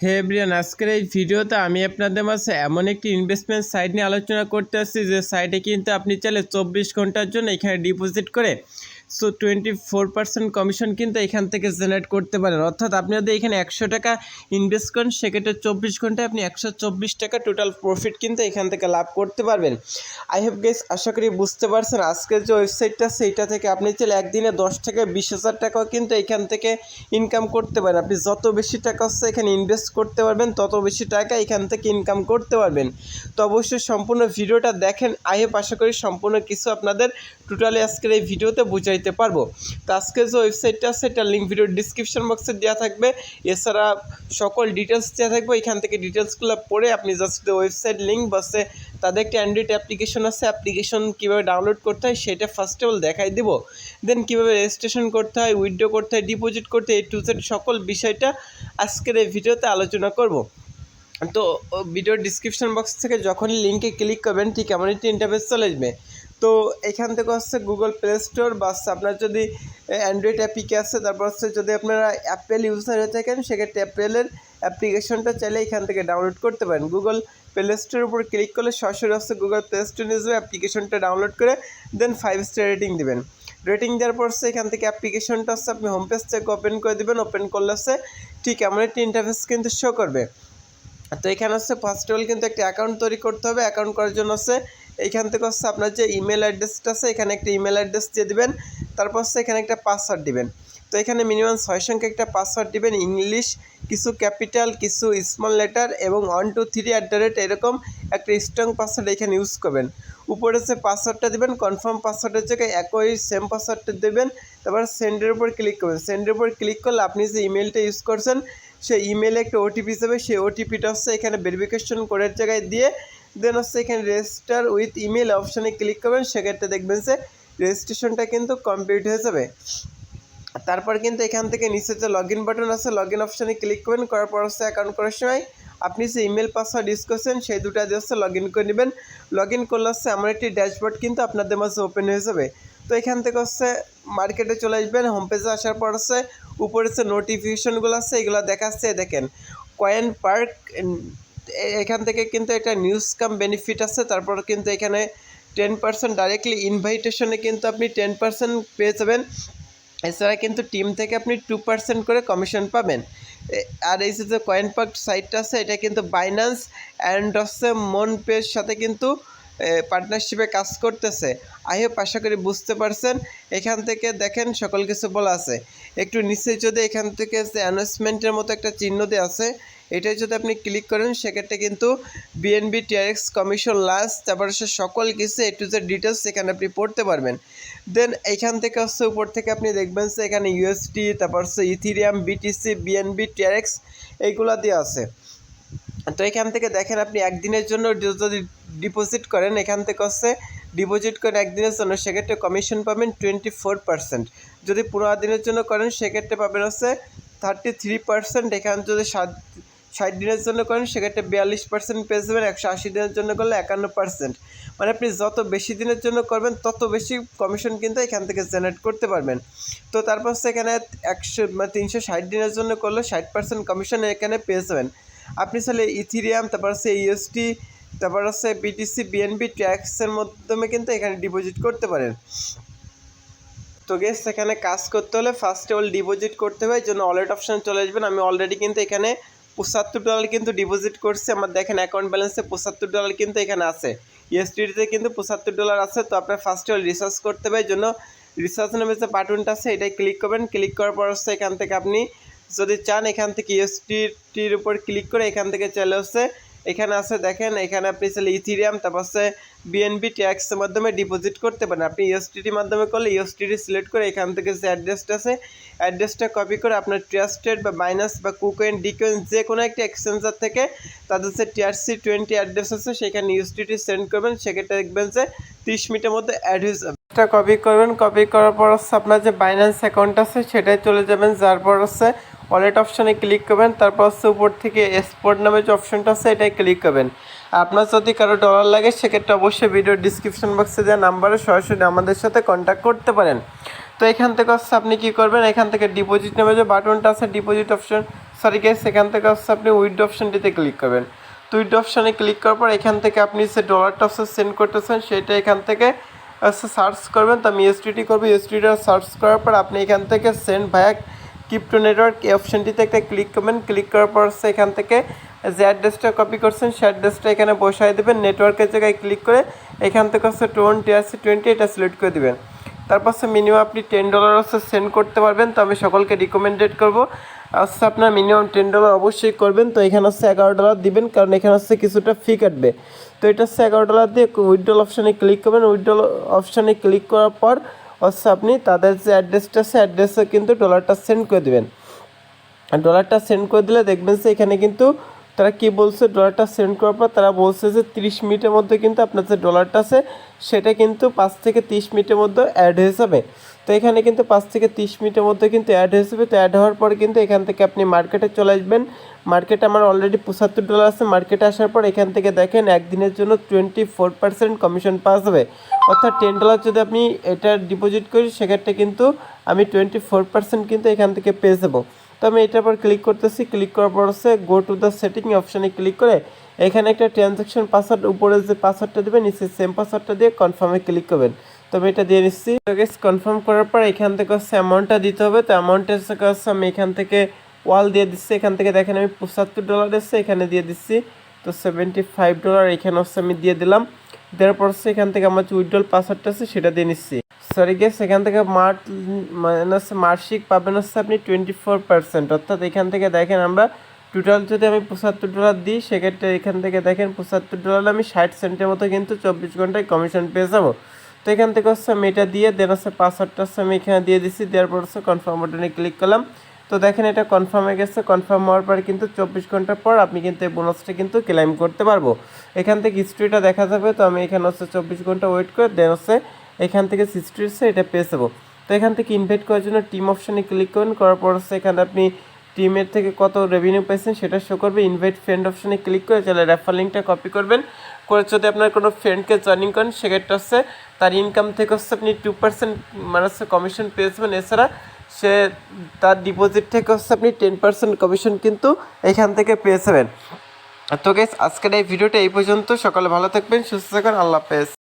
হে everyone আজকের এই ভিডিওতে আমি আপনাদের মাঝে এমন একটি ইনভেস্টমেন্ট সাইট নিয়ে আলোচনা করতে আসছি। যে সাইটে কিন্তু আপনি চাইলে চব্বিশ ঘণ্টার জন্য এখানে ডিপোজিট করে so twenty four percent commission কিন্তু এখান থেকে জেনারেট করতে পারেন। অর্থাৎ আপনি যদি এখানে একশো টাকা ইনভেস্ট করেন, সেক্ষেত্রে চব্বিশ ঘন্টায় আপনি একশো চব্বিশ টাকা টোটাল প্রফিট কিন্তু এখান থেকে লাভ করতে পারবেন। আই হ্যাভ গেস আশা করি বুঝতে পারছেন। আজকের যে ওয়েবসাইটটা সেইটা থেকে আপনি চাইলে একদিনে দশ থেকে বিশ হাজার টাকাও কিন্তু এখান থেকে ইনকাম করতে পারেন। আপনি যত বেশি টাকা হচ্ছে এখানে ইনভেস্ট করতে পারবেন, তত বেশি টাকা এখান থেকে ইনকাম করতে পারবেন। তো অবশ্যই সম্পূর্ণ ভিডিওটা দেখেন। আই হ্যাভ আশা করি সম্পূর্ণ কিছু আপনাদের টোটালি আজকের এই ভিডিওতে বুঝাইতে পারব। তো আজকে যে ওয়েবসাইটটা আছে এটার লিঙ্ক ভিডিওর ডিসক্রিপশন বক্সে দেওয়া থাকবে। এছাড়া সকল ডিটেলস দেওয়া থাকবে। এখান থেকে ডিটেলসগুলো পড়ে আপনি জাস্ট ওয়েবসাইট লিঙ্ক বসে তাদের একটা অ্যান্ড্রয়েড অ্যাপ্লিকেশন আছে। অ্যাপ্লিকেশন কীভাবে ডাউনলোড করতে হয়, সেটা ফার্স্ট অফ অল দেখাই দিব। দেন কীভাবে রেজিস্ট্রেশন করতে হয় উইথড্র করতে হয় ডিপোজিট করতে হয় টু জেড সকল বিষয়টা আজকের এই ভিডিওতে আলোচনা করব। তো ভিডিওর ডিসক্রিপশন বক্স থেকে যখনই লিঙ্কে ক্লিক করবেন, ঠিক এমন একটি ইন্টারফেস চলে আসবে। তো এখান থেকে হচ্ছে গুগল প্লে স্টোর বা আপনার যদি অ্যান্ড্রয়েড অ্যাপিকে আছে, তারপর হচ্ছে যদি আপনারা অ্যাপেল ইউজার হয়ে থাকেন, সেক্ষেত্রে অ্যাপেলের অ্যাপ্লিকেশনটা চাইলে এখান থেকে ডাউনলোড করতে পারেন। গুগল প্লে স্টোরের উপর ক্লিক করলে সরাসরি হচ্ছে গুগল প্লে স্টোর নিয়ে অ্যাপ্লিকেশনটা ডাউনলোড করে দেন ফাইভ স্টার রেটিং দেবেন। রেটিং দেওয়ার পর হচ্ছে এখান থেকে অ্যাপ্লিকেশনটা হচ্ছে আপনি হোম পেজ থেকে ওপেন করে দেবেন ওপেন করলে হচ্ছে ঠিক এমন একটি ইন্টারফেস কিন্তু শো করবে। তো এখানে হচ্ছে ফার্স্ট অফ অল কিন্তু একটা অ্যাকাউন্ট তৈরি করতে হবে। অ্যাকাউন্ট করার জন্য হচ্ছে এইখান থেকে হচ্ছে আপনার যে ইমেল অ্যাড্রেসটা আছে, এখানে একটা ইমেল অ্যাড্রেস দিয়ে দেবেন। তারপর হচ্ছে এখানে একটা পাসওয়ার্ড দিবেন। তো এখানে মিনিমাম ছয় সংখ্যা একটা পাসওয়ার্ড দিবেন, ইংলিশ, কিছু ক্যাপিটাল কিছু স্মল লেটার এবং one two three at the rate এরকম একটা স্ট্রং পাসওয়ার্ড এখানে ইউজ করবেন। উপরে যে পাসওয়ার্ডটা দেবেন কনফার্ম পাসওয়ার্ডের জায়গায় একই সেম পাসওয়ার্ডটা দেবেন। তারপর সেন্ডের উপর ক্লিক করবেন। সেন্ডের উপর ক্লিক করলে আপনি যে ইমেলটা ইউজ করছেন, সেই ইমেলে একটা ওটিপি যাবে সেই ওটিপিটা হচ্ছে এখানে ভেরিফিকেশন কোডের জায়গায় দিয়ে দেন হচ্ছে এখানে রেজিস্টার উইথ ইমেল অপশানে ক্লিক করবেন, সেক্ষেত্রে দেখবেন যে রেজিস্ট্রেশনটা কিন্তু কমপ্লিট হয়ে যাবে। তারপর কিন্তু এখান থেকে নিচে যে লগ ইন বাটন আছে লগ ইন অপশানে ক্লিক করবেন, করার পর হচ্ছে অ্যাকাউন্ট করার সময় আপনি যে ইমেল পাসওয়ার্ড ইউজ করছেন, সেই দুটা দিয়ে হচ্ছে লগ ইন করে নেবেন। লগ ইন করলে হচ্ছে আমার একটি ড্যাশবোর্ড কিন্তু আপনাদের মাঝে ওপেন হয়ে যাবে। তো এখান থেকে হচ্ছে মার্কেটে চলে আসবেন হোম পেজে আসার পর হচ্ছে উপরে যে নোটিফিকেশনগুলো আছে, এগুলো দেখাচ্ছে, দেখেন। কয়েন পার্ক এখান থেকে কিন্তু একটা নিউজ কাম বেনিফিট আছে, তারপর কিন্তু এখানে টেন পার্সেন্ট ডাইরেক্টলি ইনভাইটেশনে কিন্তু আপনি টেন পার্সেন্ট পেয়ে যাবেন। এছাড়া কিন্তু টিম থেকে আপনি টু পার্সেন্ট করে কমিশন পাবেন। আর এই যে কয়েন পার্ক সাইটটা আছে, এটা কিন্তু বাইন্যান্স অ্যান্ড হচ্ছে মন পের সাথে কিন্তু পার্টনারশিপে কাজ করতেছে। আই হোপ আশা করি বুঝতে পারছেন। এখান থেকে দেখেন, সকল কিছু বলা আছে। একটু নিচে যদি এখান থেকে যে অ্যানাউন্সমেন্টের মতো একটা চিহ্ন দেওয়া আছে এটাই যদি আপনি ক্লিক করেন, সেক্ষেত্রে কিন্তু বিএনবি টিআরএক্স কমিশন লাস্ট তারপর সে সকল কিছু এ টু জেড ডিটেলস এখানে আপনি পড়তে পারবেন। দেন এইখান থেকে হচ্ছে উপর থেকে আপনি দেখবেন যে এখানে ইউএসডি তারপর হচ্ছে ইথিরিয়াম বিটিসি বিএনবি টিআরএক্স এইগুলো দিয়ে আছে। তো এখান থেকে দেখেন আপনি একদিনের জন্য যদি ডিপোজিট করেন, এখান থেকে হচ্ছে ডিপোজিট করেন একদিনের জন্য সেক্ষেত্রে কমিশন পাবেন টোয়েন্টি ফোর পার্সেন্ট যদি পনেরো দিনের জন্য করেন, সেক্ষেত্রে পাবেন হচ্ছে থার্টি থ্রি পার্সেন্ট এখান যদি সাত ষাট দিনের জন্য করেন, সেক্ষেত্রে বিয়াল্লিশ পার্সেন্ট পেয়ে যাবেন, একশো আশি দিনের জন্য করলে একান্ন পার্সেন্ট মানে আপনি যত বেশি দিনের জন্য করবেন, তত বেশি কমিশন কিন্তু এখান থেকে জেনারেট করতে পারবেন। তো তারপর সেখানে একশো মানে তিনশো ষাট দিনের জন্য করলে ষাট পার্সেন্ট কমিশন এখানে পেয়ে যাবেন। আপনি চাইলে ইথিরিয়াম তারপর হচ্ছে ইউএসটি তারপর হচ্ছে বিটিসি বিএনবি ট্যাক্সের মাধ্যমে কিন্তু এখানে ডিপোজিট করতে পারেন। তো গেস এখানে কাজ করতে হলে ফার্স্টে অল ডিপোজিট করতে হয় জন্য ওয়ালেট অপশান চলে আসবেন। আমি অলরেডি কিন্তু এখানে পঁচাত্তর ডলার কিন্তু ডিপোজিট করছে। আমার দেখেন অ্যাকাউন্ট ব্যালেন্সে পঁচাত্তর ডলার কিন্তু এখানে আছে। ইএসটিতে কিন্তু পঁচাত্তর ডলার আছে, তো আপনার ফার্স্টে অল রিসার্চ করতে হবে। জন্য রিসার্চ নামে যে বাটনটা আছে এটাই ক্লিক করবেন। ক্লিক করার পর হচ্ছে এখান থেকে আপনি যদি চান, এখান থেকে ইএসটির উপর ক্লিক করে এখান থেকে চলে হচ্ছে এখানে আছে, দেখেন, এখানে আপনি চাইলে ইথিরিয়াম তারপর হচ্ছে বিএনবি ট্যাক্সের মাধ্যমে ডিপোজিট করতে পারেন। আপনি ইউএসটির মাধ্যমে করলে ইউএসটিটি সিলেক্ট করে এখান থেকে যে অ্যাড্রেসটা আছে অ্যাড্রেসটা কপি করে আপনার ট্রাস্টেড বা মাইনাস বা কুকোয়েন ডিকোয়েন যে কোনো একটা এক্সচেঞ্জার থেকে তাদের যে টিআরসি টোয়েন্টি অ্যাড্রেস আছে, সেখানে ইউএসটিটি সেন্ড করবেন। সেক্ষেত্রে দেখবেন যে তিরিশ মিনিটের মধ্যে অ্যাড হয়ে যাবে। কপি করবেন। কপি করার পর হচ্ছে আপনার যে বাইন্যান্স অ্যাকাউন্ট আছে সেটাই চলে যাবেন। যার পর হচ্ছে ওয়ালেট অপশানে ক্লিক করবেন, তারপর হচ্ছে উপর থেকে এক্সপোর্ট নামে যে অপশনটা আছে এটাই ক্লিক করবেন। আপনার যদি কারও ডলার লাগে, সেক্ষেত্রে অবশ্যই ভিডিও ডিসক্রিপশন বক্সে দেওয়া নাম্বারে সরাসরি আমাদের সাথে কন্ট্যাক্ট করতে পারেন। তো এখান থেকে হচ্ছে আপনি কি করবেন, এখান থেকে ডিপোজিট নামে যে বাটনটা আছে ডিপোজিট অপশন সরি গেস সেখান থেকে হচ্ছে আপনি উইথ অপশনটিতে ক্লিক করবেন। তো উইড অপশানে ক্লিক করার পর, এখান থেকে আপনি যে ডলারটা হচ্ছে সেন্ড করতেছেন, সেটা এখান থেকে সার্চ করবেন। তো আমি এসটিটি করব এসটিটা সার্চ করার পর আপনি এখান থেকে সেন্ড ভায়া ক্রিপ্টো নেটওয়ার্ক এই অপশনটিতে একটা ক্লিক করবেন। ক্লিক করার পর হচ্ছে এখান থেকে যে অ্যাড্রেসটা কপি করছেন। সে অ্যাড্রেসটা এখানে বসাই দেবেন। নেটওয়ার্কের জায়গায় ক্লিক করে এখান থেকে হচ্ছে টোয়েন্টি আছে টোয়েন্টি এটা সিলেক্ট করে দেবেন। তারপর হচ্ছে মিনিমাম আপনি টেন ডলার হচ্ছে সেন্ড করতে পারবেন। তো আমি সকলকে রিকমেন্ডেড করব। হচ্ছে আপনার মিনিমাম টেন ডলার অবশ্যই করবেন। তো এখানে হচ্ছে এগারো ডলার দিবেন। কারণ এখানে হচ্ছে কিছুটা ফি কাটবে। তো এটা হচ্ছে এগারো ডলার দিয়ে উইথড্রল অপশানে ক্লিক করবেন। উইথড্রল অপশানে ক্লিক করার পর হচ্ছে আপনি তাদের যে অ্যাড্রেসটা আছে অ্যাড্রেসে কিন্তু ডলারটা সেন্ড করে দেবেন। ডলারটা সেন্ড করে দিলে দেখবেন যে এখানে কিন্তু তারা কী বলছে ডলারটা সেন্ড করার পর তারা বলছে যে তিরিশ মিনিটের মধ্যে কিন্তু আপনার যে ডলারটা আছে, সেটা কিন্তু পাঁচ থেকে তিরিশ মিনিটের মধ্যে অ্যাড হয়ে যাবে। তো এখানে কিন্তু পাঁচ থেকে তিরিশ মিনিটের মধ্যে কিন্তু অ্যাড হয়ে যাবে। তো অ্যাড হওয়ার পর কিন্তু এখান থেকে আপনি মার্কেটে চলে আসবেন। মার্কেটে আমার অলরেডি পঁচাত্তর ডলার আছে। মার্কেটে আসার পর এখান থেকে দেখেন একদিনের জন্য টোয়েন্টি ফোর পার্সেন্ট কমিশন পাওয়া যাবে। অর্থাৎ টেন ডলার যদি আপনি এটা ডিপোজিট করি সেক্ষেত্রে কিন্তু আমি টোয়েন্টি ফোর পার্সেন্ট কিন্তু এখান থেকে পেয়ে যাব। তো আমি এটার পর ক্লিক করতেছি। ক্লিক করার পর হচ্ছে গো টু দ্য সেটিং অপশানে ক্লিক করে এখানে একটা ট্রানজ্যাকশন পাসওয়ার্ড উপরে যে পাসওয়ার্ডটা দেবেন, নিচে সেম পাসওয়ার্ডটা দিয়ে কনফার্মে ক্লিক করবেন। তো আমি এটা দিয়ে নিচ্ছি কনফার্ম করার পর এখান থেকে হচ্ছে অ্যামাউন্টটা দিতে হবে। তো অ্যামাউন্টের হচ্ছে আমি এখান থেকে ওয়াল দিয়ে দিচ্ছি। এখান থেকে দেখেন আমি পঁচাত্তর ডলার এসছে এখানে দিয়ে দিচ্ছি। তো সেভেন্টি ফাইভ ডলার এখানে হচ্ছে আমি দিয়ে দিলাম। দেওয়ার পর হচ্ছে এখান থেকে আমার যে উইড্রল পাসওয়ার্ডটা আছে, সেটা দিয়ে নিচ্ছি। সরি গেস এখান থেকে মার্ট মানে হচ্ছে মার্কশিট পাবেন হচ্ছে আপনি টোয়েন্টি ফোর পার্সেন্ট অর্থাৎ এখান থেকে দেখেন আমরা টোটাল যদি আমি পঁচাত্তর ডলার দিই, সেক্ষেত্রে এখান থেকে দেখেন পঁচাত্তর ডলার আমি ষাট সেন্টের মতো কিন্তু চব্বিশ ঘন্টায় কমিশন পেয়ে যাব। তো এখান থেকে হচ্ছে আমি এটা দিয়ে দেন হচ্ছে পাসওয়ার্ডটা হচ্ছে আমি এখানে দিয়ে দিচ্ছি দেওয়ার পর হচ্ছে কনফার্ম বাটনে ক্লিক করলাম। তো দেখেন এটা কনফার্ম হয়ে গেছে কনফার্ম হওয়ার পর কিন্তু চব্বিশ ঘণ্টার পর আপনি কিন্তু এই বোনাসটা কিন্তু ক্লেম করতে পারব। এখান থেকে হিস্ট্রিটা দেখা যাবে, তো আমি এখানে হচ্ছে চব্বিশ ঘণ্টা ওয়েট করে দেন হচ্ছে এখান থেকে হিস্ট্রি হচ্ছে এটা পেয়ে যাব। তো এখান থেকে ইনভাইট করার জন্য টিম অপশানে ক্লিক করুন, করার পর হচ্ছে এখানে আপনি টিমের থেকে কত রেভিনিউ পাইছেন সেটা শো করবে। ইনভাইট ফ্রেন্ড অপশানে ক্লিক করে চলে রেফার লিঙ্কটা কপি করবেন। করে যদি আপনার কোনো ফ্রেন্ডকে জয়েনিং করেন, সেক্ষেত্রে হচ্ছে তার ইনকাম থেকে হচ্ছে আপনি টু পার্সেন্ট মানে হচ্ছে কমিশন পেয়ে যাবেন। এছাড়া সে তার ডিপোজিট থেকে হচ্ছে আপনি টেন পার্সেন্ট কমিশন কিন্তু এখান থেকে পেয়ে যাবেন। তো গেস আজকের এই ভিডিওটা এই পর্যন্ত। সকালে ভালো থাকবেন, সুস্থ থাকবেন। আল্লাহ হাফেজ।